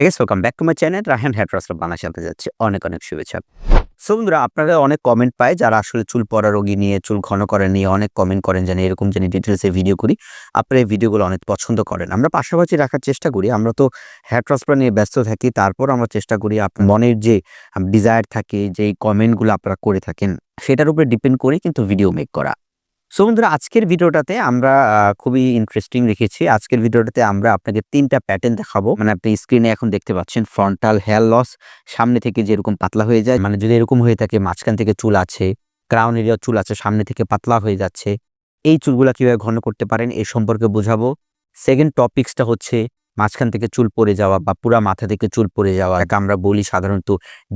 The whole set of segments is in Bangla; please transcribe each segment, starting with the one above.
Guys welcome back to my channel Rahan hair truster Bangla সাথে যাচ্ছে। অনেক অনেক শুভেচ্ছা। সো বন্ধুরা, আপনারা অনেক কমেন্ট পায় যারা আসলে চুল পড়া রোগী নিয়ে, চুল ঘন করে নিয়ে অনেক কমেন্ট করেন যেন এরকম যেন ডিটেলসে ভিডিও করি। আপনারা এই ভিডিওগুলো অনেক পছন্দ করেন। আমরা পাশাপাশি রাখার চেষ্টা করি। আমরা তো হেয়ার ট্রান্সফার নিয়ে ব্যস্ত থাকি, তারপর আমরা চেষ্টা করি আপনার মনের যে ডিজায়ার থাকে যে কমেন্টগুলো আপনারা করে থাকেন, সেটার উপরে ডিপেন্ড করে কিন্তু ভিডিও মেক করা। সো বন্ধুরা, আজকের ভিডিওটাতে আমরা খুবই ইন্টারেস্টিং রেখেছি। আজকের ভিডিওটাতে আমরা আপনাকে তিনটা প্যাটার্ন দেখাবো। মানে আপনি স্ক্রিনে এখন দেখতে পাচ্ছেন ফ্রন্টাল হেয়ার লস সামনে থেকে যেরকম পাতলা হয়ে যায় মানে যদি এরকম হয়ে থাকে, মাঝখান থেকে চুল আছে ক্রাউন এরিয়া চুল আছে, সামনে থেকে পাতলা হয়ে যাচ্ছে। এই চুলগুলা কীভাবে ঘন করতে পারেন এই সম্পর্কে বোঝাবো। সেকেন্ড টপিক্সটা হচ্ছে মাঝখান থেকে চুল পড়ে যাওয়া বা পুরা মাথা থেকে চুল পড়ে যাওয়া আমরা বলি সাধারণত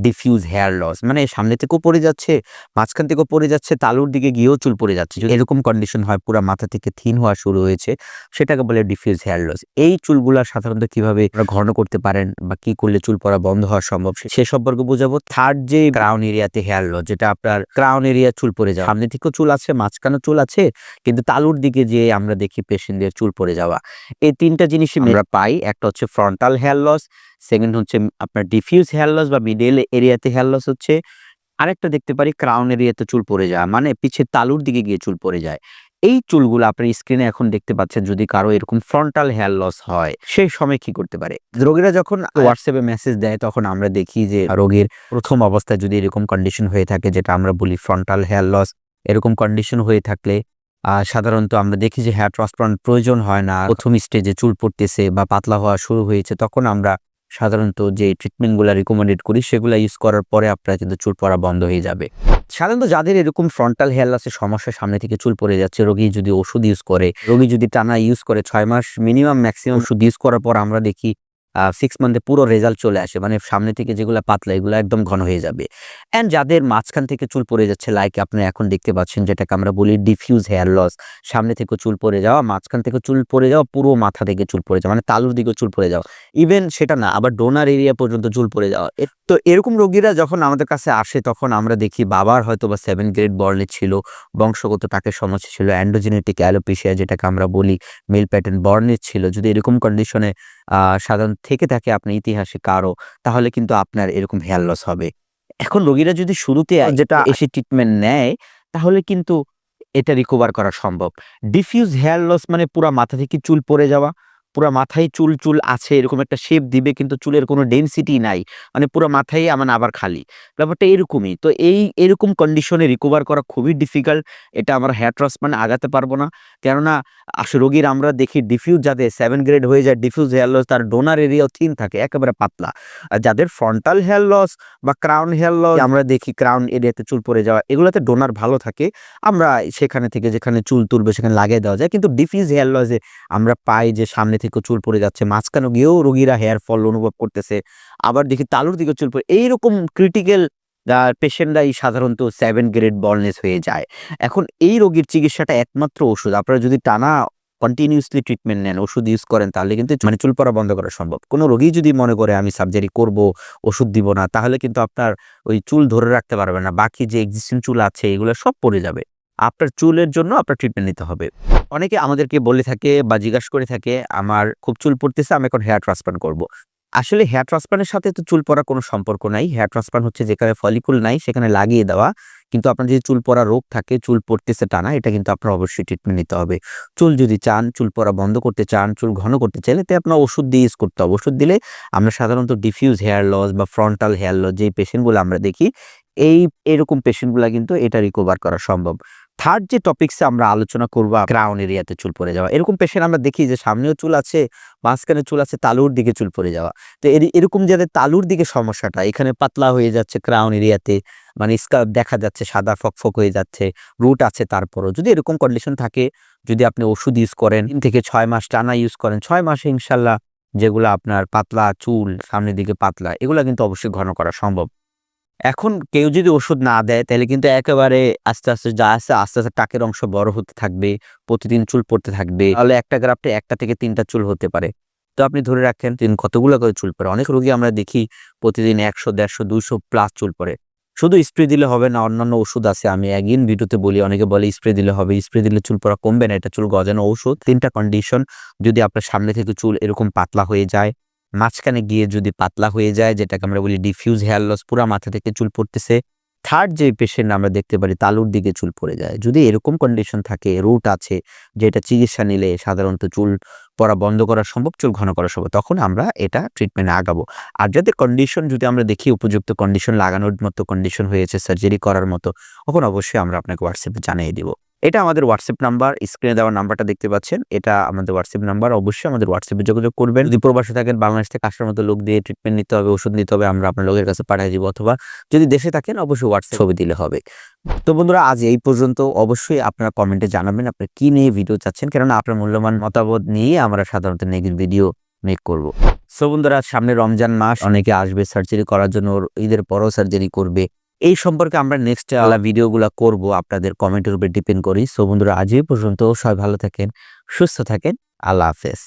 ডিফিউজ হেয়ার লস মানে সামনে থেকেও পড়ে যাচ্ছে মাঝখান থেকেও পড়ে যাচ্ছে তালুর দিকে গিয়েও চুল পড়ে যাচ্ছে। এরকম কন্ডিশন হয় পুরা মাথা থেকে থিন হওয়া শুরু হয়েছে সেটাকে বলে ডিফিউজ হেয়ার লস এই চুলগুলা সাধারণত কীভাবে ঘন করতে পারেন বা কি করলে চুল পড়া বন্ধ হওয়া সম্ভব সে- সম্পর্কে বোঝাবো। থার্ড যে ক্রাউন এরিয়াতে হেয়ার লস যেটা আপনার ক্রাউন এরিয়া চুল পড়ে যাওয়া। সামনে থেকেও চুল আছে মাঝখানে চুল আছে কিন্তু তালুর দিকে যে আমরা দেখি পেশেন্টদের চুল পড়ে যাওয়া। এই তিনটা জিনিসই আমরা পাই একটা হচ্ছে ফ্রন্টাল হেয়ার লস সেকেন্ড হচ্ছে আপনার ডিফিউজ হেয়ার লস বা মিডল এরিয়াতে হেয়ার লস হচ্ছে। আরেকটা দেখতে পারি ক্রাউন এরিয়াতে চুল পড়ে যায় মানে পিছে তালুর দিকে গিয়ে চুল পড়ে যায়। এই চুলগুলো আপনার স্ক্রিনে এখন দেখতে পাচ্ছেন যদি কারও এরকম ফ্রন্টাল হেয়ার লস হয় সেই সময় কি করতে পারে? রোগীরা যখন হোয়াটসঅ্যাপে মেসেজ দেয়, তখন আমরা দেখি যে রোগীর প্রথম অবস্থায় যদি এরকম কন্ডিশন হয়ে থাকে, যেটা আমরা বলি ফ্রন্টাল হেয়ার লস এরকম কন্ডিশন হয়ে থাকলে সাধারণত আমরা দেখি যে হেয়ার ট্রান্সপ্লান্ট প্রয়োজন হয় না। প্রথম স্টেজে চুল পড়তেছে বা পাতলা হওয়া শুরু হয়েছে, তখন আমরা সাধারণত যে ট্রিটমেন্টগুলো রিকমেন্ডেড করি, সেগুলো ইউজ করার পরে আপনার কিন্তু চুল পড়া বন্ধ হয়ে যাবে। সাধারণত যাদের এরকম ফ্রন্টাল হেয়ার লসের সমস্যা সামনে থেকে চুল পড়ে যাচ্ছে, রোগী যদি ওষুধ ইউজ করে, রোগী যদি টানা ইউজ করে ছয় মাস মিনিমাম ম্যাক্সিমাম ওষুধ ইউজ করার পর আমরা দেখি সিক্স মান্থে পুরো রেজাল্ট চলে আসে। মানে সামনে থেকে যেগুলো পাতলা, এগুলো একদম ঘন হয়ে যাবে। অ্যান্ড যাদের মাঝখান থেকে চুল পড়ে যাচ্ছে লাইক আপনি এখন দেখতে পাচ্ছেন, যেটাকে আমরা বলি ডিফিউজ হেয়ার লস সামনে থেকে চুল পড়ে যাওয়া, মাঝখান থেকে চুল পড়ে যাওয়া, পুরো মাথা থেকে চুল পড়ে যাওয়া মানে তালুর দিকে চুল পড়ে যাওয়া। ইভেন সেটা না, আবার ডোনার এরিয়া পর্যন্ত চুল পড়ে যাওয়া। তো এরকম রোগীরা যখন আমাদের কাছে আসে, তখন আমরা দেখি বাবার হয়তো বা সেভেন গ্রেড বর্ণের ছিল, বংশগত টাকের সমস্যা ছিল অ্যান্ডোজেনেটিক অ্যালোপেশিয়া যেটাকে আমরা বলি মেল প্যাটার্ন বর্ণের ছিল। যদি এরকম কন্ডিশনে সাধারণ থেকে থাকে আপনার ইতিহাসে কারও তাহলে কিন্তু আপনার এরকম হেয়ার লস হবে। এখন রোগীরা যদি শুরুতে যেটা এসে ট্রিটমেন্ট নেয় তাহলে কিন্তু এটা রিকভার করা সম্ভব। ডিফিউজ হেয়ার লস মানে পুরা মাথা থেকে চুল পড়ে যাওয়া। পুরা মাথায় চুল চুল আছে, এরকম একটা শেপ দিবে, কিন্তু চুলের কোনো ডেনসিটি নাই। মানে পুরো মাথায় আমার আবার খালি। ব্যাপারটা এরকমই। তো এই এরকম কন্ডিশনে রিকভার করা খুবই ডিফিকাল্ট এটা আমরা হেয়ার ট্রান্সপ্লান্ট আগাতে পারব না। কেননা রোগীর আমরা দেখি ডিফিউজ যাদের সেভেন গ্রেড হয়ে যায় ডিফিউজ হেয়ার লস তার ডোনার এরিয়াও থিন থাকে, একেবারে পাতলা। আর যাদের ফ্রন্টাল হেয়ার লস বা ক্রাউন হেয়ার লস আমরা দেখি ক্রাউন এরিয়াতে চুল পড়ে যাওয়া, এগুলোতে ডোনার ভালো থাকে। আমরা সেখানে থেকে যেখানে চুল তুলবে, সেখানে লাগিয়ে দেওয়া যায়। কিন্তু ডিফিউজ হেয়ার লসে আমরা পাই যে সামনে থেকে চুল পড়ে যাচ্ছে মাঝখানে গিয়েও রোগীরা হেয়ার ফল অনুভব করতেছে, আবার দেখি তালুর দিকে চুল পড়ে, এইরকম ক্রিটিক্যাল পেশেন্টরাই সাধারণত সেভেন গ্রেড বলনেস হয়ে যায়। এখন এই রোগীর চিকিৎসাটা একমাত্র ওষুধ, আপনারা যদি টানা কন্টিনিউসলি ট্রিটমেন্ট নেন, ওষুধ ইউজ করেন, তাহলে কিন্তু মানে চুল পড়া বন্ধ করা সম্ভব। কোনো রোগী যদি মনে করে আমি সার্জারি করব, ওষুধ দিব না, তাহলে কিন্তু আপনার ওই চুল ধরে রাখতে পারবে না, বাকি যে এক্সিস্টিং চুল আছে, এগুলো সব পড়ে যাবে। আপনার চুলের জন্য আপনার ট্রিটমেন্ট নিতে হবে। অনেকে আমাদেরকে বলে থাকে বা জিজ্ঞাসা করে থাকে, আমার খুব চুল পড়তেছে, আমি এখন হেয়ার ট্রান্সপ্লান্ট করব। আসলে হেয়ার ট্রান্সপ্লান্টের সাথে তো চুল পড়ার কোনো সম্পর্ক নাই। হেয়ার ট্রান্সপ্লান্ট হচ্ছে যেখানে ফলিকুল নাই, সেখানে লাগিয়ে দেওয়া। কিন্তু আপনার যদি চুল পড়া রোগ থাকে, চুল পড়তেছে টানা, এটা কিন্তু আপনার অবশ্যই ট্রিটমেন্ট নিতে হবে। চুল যদি চান, চুল পড়া বন্ধ করতে চান, চুল ঘন করতে চাইলে এতে আপনার ওষুধ দিয়ে ইউজ করতে হবে। ওষুধ দিলে আমরা সাধারণত ডিফিউজ হেয়ার লস বা ফ্রন্টাল হেয়ার লস যেই পেশেন্টগুলো আমরা দেখি এই, এরকম পেশেন্টগুলো কিন্তু এটা রিকভার করা সম্ভব। থার্ড যে টপিক্সে আমরা আলোচনা করব ক্রাউন এরিয়াতে চুল পড়ে যাওয়া। এরকম পেশেন্ট আমরা দেখি যে সামনেও চুল আছে, মাঝখানে চুল আছে, তালুর দিকে চুল পড়ে যাওয়া। তো এর- এরকম যাদের তালুর দিকে সমস্যাটা, এখানে পাতলা হয়ে যাচ্ছে ক্রাউন এরিয়াতে মানে স্কার্ফ দেখা যাচ্ছে সাদা ফকফক হয়ে যাচ্ছে রুট আছে তারপরও। যদি এরকম কন্ডিশন থাকে, যদি আপনি ওষুধ ইউজ করেন, তিন থেকে ছয় মাস টানা ইউজ করেন, ছয় মাসে ইনশাল্লাহ যেগুলো আপনার পাতলা চুল, সামনের দিকে পাতলা, এগুলো কিন্তু অবশ্যই ঘন করা সম্ভব। এখন কেউ যদি ওষুধ না দেয়, তাহলে কিন্তু একেবারে আস্তে আস্তে, যা আছে, আস্তে আস্তে টাকের অংশ বড় হতে থাকবে, প্রতিদিন চুল পড়তে থাকবে। তাহলে একটা গ্রাফটে একটা থেকে তিনটা চুল হতে পারে। তো আপনি ধরে রাখেন, তিন কতগুলো করে চুল পড়ে? অনেক রোগী আমরা দেখি প্রতিদিন একশো, দেড়শো, দুইশো প্লাস চুল পড়ে। শুধু স্প্রে দিলে হবে না, অন্যান্য ওষুধ আছে। আমি একদিন ভিডিওতে বলি, অনেকে বলে স্প্রে দিলে হবে। স্প্রে দিলে চুল পড়া কমবে না, এটা চুল গজানো ঔষধ। তিনটা কন্ডিশন যদি আপনার সামনে থেকে চুল এরকম পাতলা হয়ে যায় মাঝখানে গিয়ে যদি পাতলা হয়ে যায়, যেটাকে আমরা বলি ডিফিউজ হেয়ার লস পুরা মাথা থেকে চুল পড়তেছে থার্ড যে পেশেন্ট আমরা দেখতে পারি, তালুর দিকে চুল পড়ে যায়। যদি এরকম কন্ডিশন থাকে রুট আছে, যেটা চিকিৎসা নিলে সাধারণত চুল পড়া বন্ধ করা সম্ভব, চুল ঘন করা সম্ভব, তখন আমরা এটা ট্রিটমেন্টে আগাবো। আর যাতে কন্ডিশন যদি আমরা দেখি উপযুক্ত কন্ডিশন লাগানোর মতো কন্ডিশন হয়েছে সার্জারি করার মতো, তখন অবশ্যই আমরা আপনাকে হোয়াটসঅ্যাপে জানিয়ে দিব। এটা আমাদের হোয়াটসঅ্যাপ নাম্বার স্ক্রিনে দেওয়ার নাম্বারটা দেখতে পাচ্ছেন। এটা আমাদের হোয়াটসঅ্যাপ নাম্বার অবশ্যই আমাদের হোয়াটসঅ্যাপে যোগাযোগ করবেন। যদি প্রবাসে থাকেন, বাংলাদেশ থেকে আসার মতো লোক দিয়ে ট্রিটমেন্ট নিতে হবে, ওষুধ নিতে হবে, আমরা আপনার লোকের কাছে পাঠিয়ে দিব। অথবা যদি দেশে থাকেন, অবশ্যই হোয়াটসঅ্যাপ ছবি দিলে হবে। তো বন্ধুরা, আজ এই পর্যন্ত। অবশ্যই আপনারা কমেন্টে জানাবেন আপনারা কি নিয়ে ভিডিও চাচ্ছেন, কেননা আপনার মূল্যবান মতামত নিয়ে আমরা সাধারণত নেক্সট ভিডিও মেক করব। সো বন্ধুরা, সামনে রমজান মাস, অনেকে আসবে সার্জারি করার জন্য ঈদের পরও সার্জারি করবে। এই সম্পর্কে আমরা নেক্সট আলা ভিডিওগুলো করব আপনাদের কমেন্টের উপর ডিপেন্ড করি। সো বন্ধুরা আজই পর্যন্ত। সবাই ভালো থাকেন সুস্থ থাকেন। আল্লাহ হাফেজ।